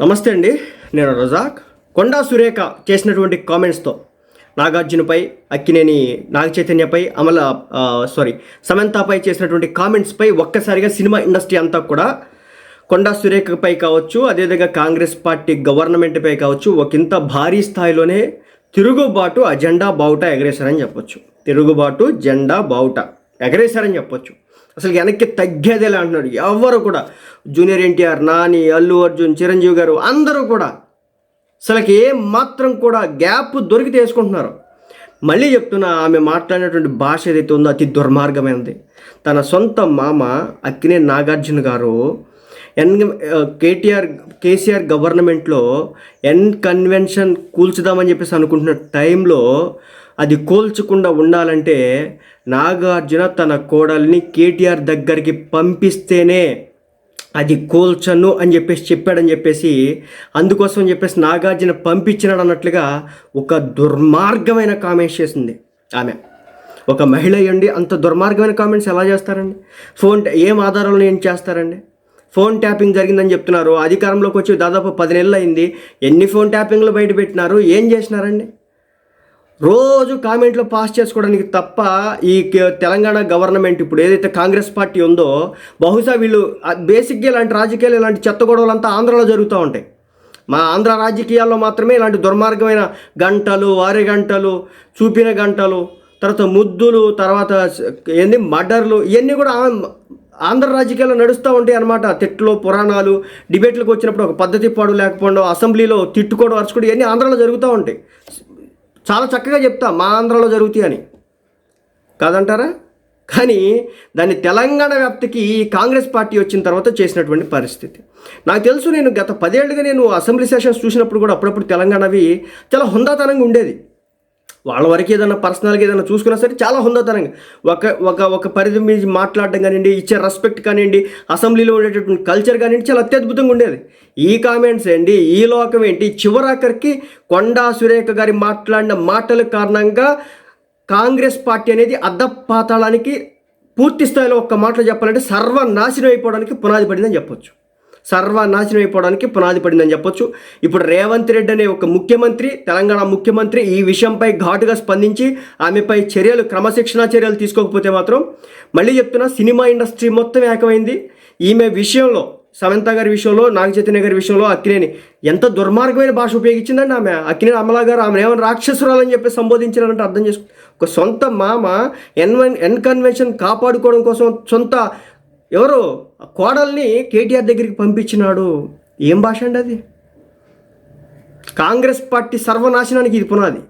నమస్తే అండి నేను రజాక్. కొండా సురేఖ చేసినటువంటి కామెంట్స్తో నాగార్జునపై అక్కినేని నాగ చైతన్యపై అమల సారీ సమంతపై చేసినటువంటి కామెంట్స్పై ఒక్కసారిగా సినిమా ఇండస్ట్రీ అంతా కూడా కొండా సురేఖపై కావచ్చు అదేవిధంగా కాంగ్రెస్ పార్టీ గవర్నమెంట్పై కావచ్చు ఒకంత భారీ స్థాయిలోనే తిరుగుబాటు అజెండా బావుట ఎగరేశారని చెప్పొచ్చు. తిరుగుబాటు జెండా బావుట ఎగరేశారని చెప్పొచ్చు. అసలు వెనక్కి తగ్గేదేలా అంటున్నాడు. ఎవరు కూడా. జూనియర్ ఎన్టీఆర్ నాని అల్లు అర్జున్ చిరంజీవి గారు అందరూ కూడా అసలుకి ఏ మాత్రం కూడా గ్యాప్ దొరికితే వేసుకుంటున్నారు. మళ్ళీ చెప్తున్నా ఆమె మాట్లాడినటువంటి భాష ఏదైతే ఉందో అతి దుర్మార్గమైనది. తన సొంత మామ అక్కినే నాగార్జున గారు ఎన్ కేటీఆర్ కేసీఆర్ గవర్నమెంట్లో ఎన్ కన్వెన్షన్ కూల్చుదామని చెప్పేసి అనుకుంటున్న టైంలో అది కోల్చకుండా ఉండాలంటే నాగార్జున తన కోడల్ని కేటీఆర్ దగ్గరికి పంపిస్తేనే అది కోల్చను అని చెప్పేసి చెప్పాడని చెప్పేసి అందుకోసం చెప్పేసి నాగార్జున పంపించినాడు అన్నట్లుగా ఒక దుర్మార్గమైన కామెంట్స్ చేసింది ఆమె. ఒక మహిళ అయ్యండి అంత దుర్మార్గమైన కామెంట్స్ ఎలా చేస్తారండి? ఫోన్ ఏం ఆధారాలను ఏం చేస్తారండి? ఫోన్ ట్యాపింగ్ జరిగిందని చెప్తున్నారు అధికారంలోకి వచ్చి దాదాపు పది నెలలు అయింది ఎన్ని ఫోన్ ట్యాపింగ్లు బయట పెట్టినారు ఏం చేసినారండి? రోజు కామెంట్లో పాస్ చేసుకోవడానికి తప్ప ఈ తెలంగాణ గవర్నమెంట్ ఇప్పుడు ఏదైతే కాంగ్రెస్ పార్టీ ఉందో బహుశా వీళ్ళు బేసిక్గా ఇలాంటి రాజకీయాలు ఇలాంటి చెత్త గొడవలు అంతా జరుగుతూ ఉంటాయి. మా ఆంధ్ర రాజకీయాల్లో మాత్రమే ఇలాంటి దుర్మార్గమైన గంటలు వారి గంటలు చూపిన గంటలు తర్వాత ముద్దులు తర్వాత ఏంది మర్డర్లు ఇవన్నీ కూడా ఆంధ్ర రాజకీయాల్లో నడుస్తూ ఉంటాయి అనమాట తిట్లు పురాణాలు డిబేట్లకు వచ్చినప్పుడు ఒక పద్ధతి పాడు లేకపోవడం అసెంబ్లీలో తిట్టుకోవడం అరుచుకోవడం ఇవన్నీ ఆంధ్రలో జరుగుతూ ఉంటాయి. చాలా చక్కగా చెప్తా మా ఆంధ్రాలో జరుగుతాయి అని. కాదంటారా? కానీ దాన్ని తెలంగాణ వ్యాప్తికి కాంగ్రెస్ పార్టీ వచ్చిన తర్వాత చేసినటువంటి పరిస్థితి. నాకు తెలుసు నేను గత పదేళ్ళుగా నేను అసెంబ్లీ సెషన్స్ చూసినప్పుడు కూడా అప్పుడప్పుడు తెలంగాణవి చాలా హుందాతనంగా ఉండేది. వాళ్ళ వరకు ఏదైనా పర్సనల్గా ఏదైనా చూసుకున్నా సరే చాలా హుందాతనంగా. ఒక ఒక ఒక పరిధి మీద మాట్లాడడం కానివ్వండి ఇచ్చే రెస్పెక్ట్ కానివ్వండి అసెంబ్లీలో ఉండేటటువంటి కల్చర్ కానివ్వండి చాలా అత్యద్భుతంగా ఉండేది. ఈ కామెంట్స్ ఏంటి ఈ లోకం ఏంటి చివరాఖరికి కొండా సురేఖ గారి మాట్లాడిన మాటల కారణంగా కాంగ్రెస్ పార్టీ అనేది అద్దపాతాళానికి పూర్తి స్థాయిలో ఒక్క మాటలు చెప్పాలంటే సర్వనాశనం అయిపోవడానికి పునాది పడిందని చెప్పొచ్చు. సర్వనాశనం అయిపోవడానికి పునాది పడిందని చెప్పొచ్చు. ఇప్పుడు రేవంత్ రెడ్డి అనే ఒక ముఖ్యమంత్రి తెలంగాణ ముఖ్యమంత్రి ఈ విషయంపై ఘాటుగా స్పందించి ఆమెపై చర్యలు క్రమశిక్షణా చర్యలు తీసుకోకపోతే మాత్రం మళ్ళీ చెప్తున్నా సినిమా ఇండస్ట్రీ మొత్తం ఏకమైంది. ఈమె విషయంలో సమంత గారి విషయంలో నాగ చైతన్య గారి విషయంలో అక్కినేని ఎంత దుర్మార్గమైన భాష ఉపయోగించిందండి ఆమె. అక్కినేని అమలా గారు ఆమె ఏమైనా రాక్షసురాలని చెప్పి సంబోధించారంటే అర్థం చేసుకో ఒక సొంత మామ ఎన్వన్ ఎన్కన్వెన్షన్ కాపాడుకోవడం కోసం సొంత ఎవరు? కోడల్ని కేటీఆర్ దగ్గరికి పంపించినాడు. ఏం భాష అండి అది? కాంగ్రెస్ పార్టీ సర్వనాశనానికి ఇది పునాది.